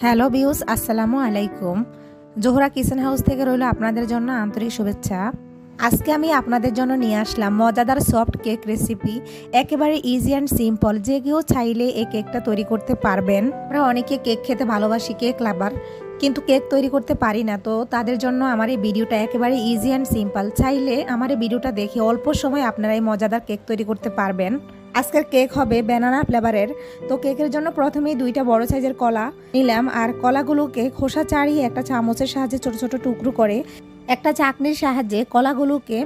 Hello views আসসালামু আলাইকুম। Zohra kitchen house থেকে রইল আপনাদের জন্য আন্তরিক শুভেচ্ছা। আজকে আমি আপনাদের জন্য নিয়ে আসলাম মজাদার সফট কেক রেসিপি। একেবারে ইজি অ্যান্ড সিম্পল যে কেউ চাইলে এই কেকটা তৈরি করতে পারবেন। আমরা অনেকে কেক খেতে ভালোবাসি, কেক লাভার, কিন্তু কেক তৈরি করতে পারি না, তো তাদের জন্য আমার এই ভিডিওটা একেবারে ইজি অ্যান্ড সিম্পল চাইলে আমার এই ভিডিওটা দেখে অল্প সময় আপনারা এই মজাদার কেক তৈরি করতে পারবেন। আজকের কেক হবে ব্যানানা ফ্লেভারের তো কেকের জন্য প্রথমেই দুইটা বড় সাইজের কলা নিলাম আর কলাগুলোকে খোসা ছাড়িয়ে একটা চামচের সাহায্যে ছোট ছোট টুকরো করে একটা চাকনির সাহায্যে কলাগুলোকে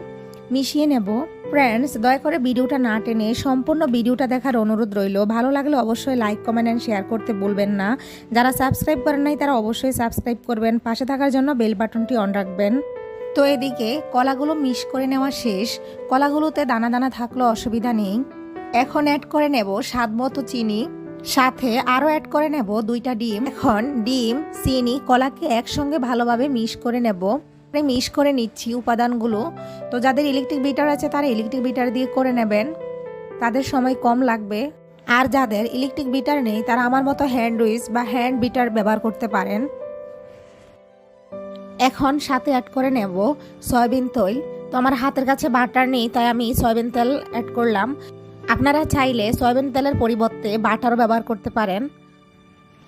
মিশিয়ে নেব। ফ্রেন্ডস দয়া করে ভিডিওটা না টেনে সম্পূর্ণ ভিডিওটা দেখার অনুরোধ রইল। ভালো লাগলে অবশ্যই লাইক কমেন্ট অ্যান্ড শেয়ার করতে বলবেন না। যারা সাবস্ক্রাইব করেন নাই, তারা অবশ্যই সাবস্ক্রাইব করবেন। পাশে থাকার জন্য বেল বাটনটি অন রাখবেন। তো এদিকে কলাগুলো মিশ করে নেওয়া শেষ। কলাগুলোতে দানা দানা থাকলেও অসুবিধা নেই। এখন অ্যাড করে নেব স্বাদ মতো চিনি, সাথে আরও অ্যাড করে নেব দুইটা ডিম। এখন ডিম, চিনি, কলাকে একসঙ্গে ভালোভাবে মিশ করে নেব। মিশ করে নিচ্ছি উপাদানগুলো। তো যাদের ইলেকট্রিক বিটার আছে, তারা ইলেকট্রিক বিটার দিয়ে করে নেবেন। তাদের সময় কম লাগবে। আর যাদের ইলেকট্রিক বিটার নেই, তারা আমার মতো হ্যান্ড উইচ বা হ্যান্ড বিটার ব্যবহার করতে পারেন। এখন সাথে অ্যাড করে নেব সয়াবিন তৈল। তো আমার হাতের কাছে বাটার নেই, তাই আমি সয়াবিন তেল অ্যাড করলাম। আপনারা চাইলে সয়াবিন তেলের পরিবর্তে বাটারও ব্যবহার করতে পারেন।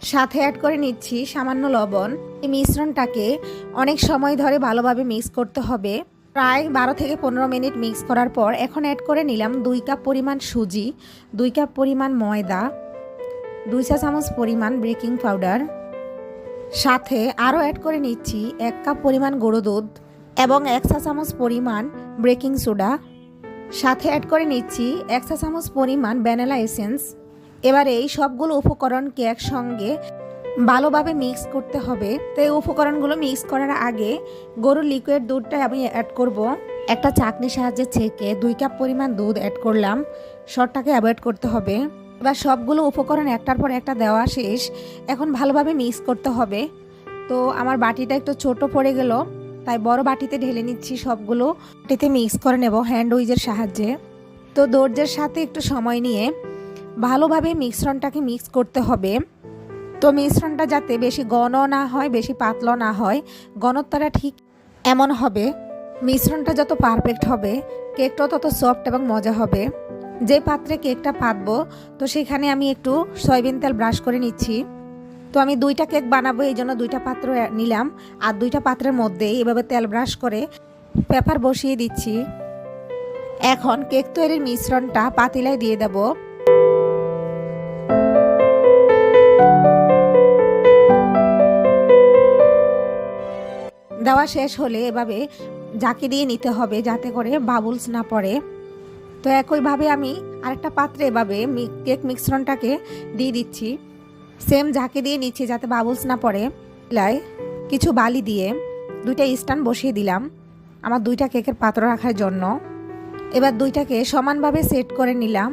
সাথে অ্যাড করে নিচ্ছি সামান্য লবণ। এই মিশ্রণটাকে অনেক সময় ধরে ভালোভাবে মিক্স করতে হবে। প্রায় বারো থেকে পনেরো মিনিট মিক্স করার পর এখন অ্যাড করে নিলাম দুই কাপ পরিমাণ সুজি, দুই কাপ পরিমাণ ময়দা, দুই চা চামচ পরিমাণ বেকিং পাউডার সাথে আরও অ্যাড করে নিচ্ছি এক কাপ পরিমাণ গুঁড়ো দুধ এবং এক চা চামচ পরিমাণ বেকিং সোডা সাথে অ্যাড করে নিচ্ছি এক চা চামচ পরিমাণ ভ্যানিলা এসেন্স এবার এই সবগুলো উপকরণকে একসঙ্গে ভালোভাবে মিক্স করতে হবে। তো এই উপকরণগুলো মিক্স করার আগে গরুর লিকুইড দুধটা আমি অ্যাড করব। একটা চাকনির সাহায্যে ছেঁকে দুই কাপ পরিমাণ দুধ অ্যাড করলাম। শর্টটাকে অ্যাভয়েড করতে হবে। এবার সবগুলো উপকরণ একটার পর একটা দেওয়া শেষ। এখন ভালোভাবে মিক্স করতে হবে। তো আমার বাটিটা একটু ছোট পড়ে গেল। তাই বড় বাটিতে ঢেলে নিচ্ছি সবগুলো। বাটিতে মিক্স করে নেব হ্যান্ড উইজের সাহায্যে। তো দর্জের সাথে একটু সময় নিয়ে ভালোভাবে মিশ্রণটাকে মিক্স করতে হবে। তো মিশ্রণটা যাতে বেশি ঘন না হয়, বেশি পাতলা না হয়, ঘনত্বটা ঠিক এমন হবে। মিশ্রণটা যত পারফেক্ট হবে কেকটাও তত সফট এবং মজা হবে। যে পাত্রে কেকটা পাতবো, তো সেখানে আমি একটু সয়াবিন তেল ব্রাশ করে নিচ্ছি। তো আমি দুইটা কেক বানাবো, এই জন্য দুইটা পাত্র নিলাম। আর দুইটা পাত্রের মধ্যে এভাবে তেল ব্রাশ করে পেপার বসিয়ে দিচ্ছি। এখন কেক তৈরির মিশ্রণটা পাতিলায় দিয়ে দেব। দেওয়া শেষ হলে এভাবে জাকি দিয়ে নিতে হবে যাতে করে বাবুলস না পড়ে। তো একইভাবে আমি আরেকটা পাত্রে এভাবে কেক মিশ্রণটাকে দিয়ে দিচ্ছি। সেম ঝাঁকে দিয়ে নিচ্ছি যাতে বাবুলস না পড়ে। লাই, কিছু বালি দিয়ে দুইটা স্ট্যান্ড বসিয়ে দিলাম। আমার দুইটা কেকের পাত্র রাখার জন্য। এবার দুইটাকে সমানভাবে সেট করে নিলাম।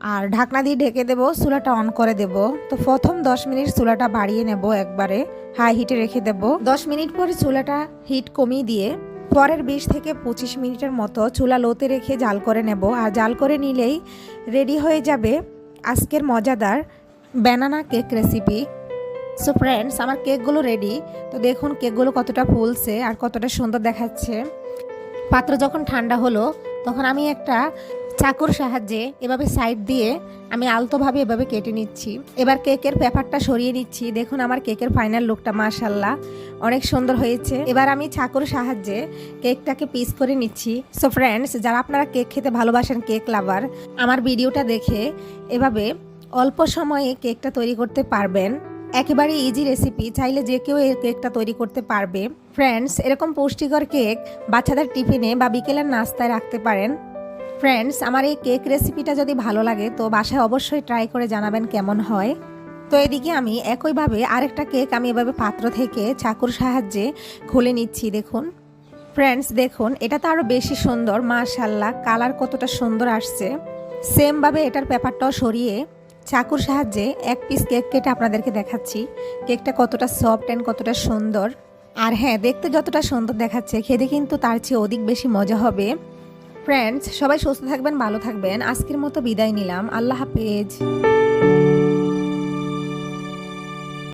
আর ঢাকনা দিয়ে ঢেকে দেব, চুলাটা অন করে দেব। তো প্রথম দশ মিনিট চুলাটা বাড়িয়ে নেব একবারে, হাই হিটে রেখে দেব। দশ মিনিট পরে চুলাটা হিট কমিয়ে দিয়ে পরের বিশ থেকে পঁচিশ মিনিটের মতো চুলা লোতে রেখে জাল করে নেব। আর জাল করে নিলেই রেডি হয়ে যাবে আজকের মজাদার banana cake recipe so friends আমার কেকগুলো রেডি তো দেখুন কেকগুলো কতটা ফুলছে আর কতটা সুন্দর দেখাচ্ছে। পাত্র যখন ঠান্ডা হলো, তখন আমি একটা চাকুর সাহায্যে এভাবে সাইড দিয়ে আমি আলতোভাবে এভাবে কেটে নিচ্ছি। এবার কেকের পেপারটা সরিয়ে নিচ্ছি। দেখুন আমার কেকের ফাইনাল লুকটা মাশাল্লাহ অনেক সুন্দর হয়েছে। এবার আমি চাকুর সাহায্যে কেকটাকে পিস করে নিচ্ছি। সো ফ্রেন্ডস যারা আপনারা কেক খেতে ভালোবাসেন কেক লাভার আমার ভিডিওটা দেখে এভাবে অল্প সময়ে কেকটা তৈরি করতে পারবেন। একেবারে ইজি রেসিপি চাইলে যে কেউ এই কেকটা তৈরি করতে পারবে। ফ্রেন্ডস এরকম পুষ্টিকর কেক বাচ্চাদের টিফিনে বা বিকেলের নাস্তায় রাখতে পারেন। ফ্রেন্ডস আমার এই কেক রেসিপিটা যদি ভালো লাগে, তো বাসায় অবশ্যই ট্রাই করে জানাবেন কেমন হয়। তো এদিকে আমি একইভাবে আরেকটা কেক আমি এভাবে পাত্র থেকে চাকুর সাহায্যে খুলে নিচ্ছি, দেখুন। ফ্রেন্ডস দেখুন, এটা তো আরও বেশি সুন্দর মাশাল্লাহ কালার কতটা সুন্দর আসছে। সেমভাবে এটার পেপারটাও সরিয়ে চাকুর সাহায্যে এক পিস কেক কেটে আপনাদেরকে দেখাচ্ছি। কেকটা কতটা সফট অ্যান্ড কতটা সুন্দর। আর হ্যাঁ দেখতে যতটা সুন্দর দেখাচ্ছে, খেতে কিন্তু তার চেয়ে অধিক বেশি মজা হবে। ফ্রেন্ডস সবাই সুস্থ থাকবেন, ভালো থাকবেন। আজকের মতো বিদায় নিলাম। আল্লাহ হাফেজ।